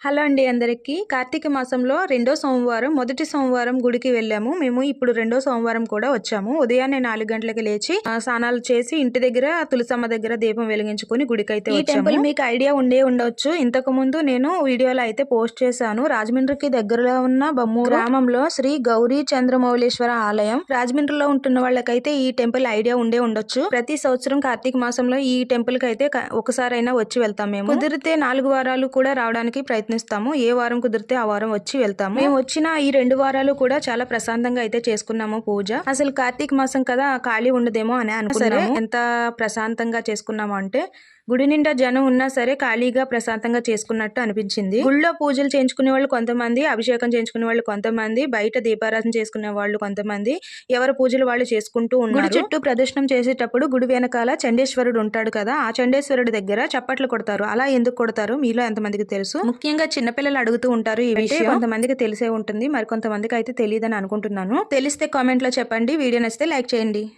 Hello అండి అందరికీ. కార్తీక మాసంలో రెండో సోమవారం మొదటి సోమవారం గుడికి వెళ్ళాము. మేము ఇప్పుడు రెండో సోమవారం కూడా వచ్చాము. ఉదయాన్నే నాలుగు గంటలకి లేచి స్నానాలు చేసి ఇంటి దగ్గర తులసమ్మ దగ్గర దీపం వెలిగించుకొని గుడికి అయితే ఈ టెంపుల్ మీకు ఐడియా ఉండే ఉండొచ్చు. ఇంతకు ముందు నేను వీడియోలో అయితే పోస్ట్ చేశాను. రాజమండ్రికి దగ్గరలో ఉన్న బొమ్మూరు గ్రామంలో శ్రీ గౌరీ చంద్రమౌళేశ్వర ఆలయం. రాజమండ్రిలో ఉంటున్న వాళ్ళకైతే ఈ టెంపుల్ ఐడియా ఉండే ఉండొచ్చు. ప్రతి సంవత్సరం కార్తీక మాసంలో ఈ టెంపుల్కి అయితే ఒకసారైనా వచ్చి వెళ్తాం మేము. కుదిరితే నాలుగు వారాలు కూడా రావడానికి ప్రయత్నిస్తాము. ఏ వారం కుదిరితే ఆ వారం వచ్చి వెళ్తాము. మేము వచ్చిన ఈ రెండు వారాలు కూడా చాలా ప్రశాంతంగా అయితే చేసుకున్నాము పూజ. అసలు కార్తీక మాసం కదా ఖాళీ ఉండదేమో అని అనుకున్నాము. ఎంత ప్రశాంతంగా చేసుకున్నాము అంటే గుడి నిండా జనం ఉన్నా సరే ఖాళీగా ప్రశాంతంగా చేసుకున్నట్టు అనిపించింది. గుళ్ళో పూజలు చేయించుకునే వాళ్ళు కొంతమంది అభిషేకం చేయించుకునే వాళ్ళు కొంతమంది బయట దీపారాధన చేసుకునే వాళ్ళు కొంతమంది ఎవరి పూజలు వాళ్ళు చేసుకుంటూ ఉన్నారు. గుడి చుట్టూ ప్రదర్శనం చేసేటప్పుడు గుడి వెనకాల చండేశ్వరుడు ఉంటాడు కదా ఆ చండేశ్వరుడి దగ్గర చప్పట్లు కొడతారు. అలా ఎందుకు కొడతారు? మీలో ఎంతమందికి తెలుసు? ముఖ్యంగా చిన్నపిల్లలు అడుగుతూ ఉంటారు ఈ విషయం. కొంతమందికి తెలిసే ఉంటుంది మరి కొంతమందికి అయితే తెలియదని అనుకుంటున్నాను. తెలిస్తే కామెంట్లో చెప్పండి వీడియో నచ్చితే లైక్ చేయండి.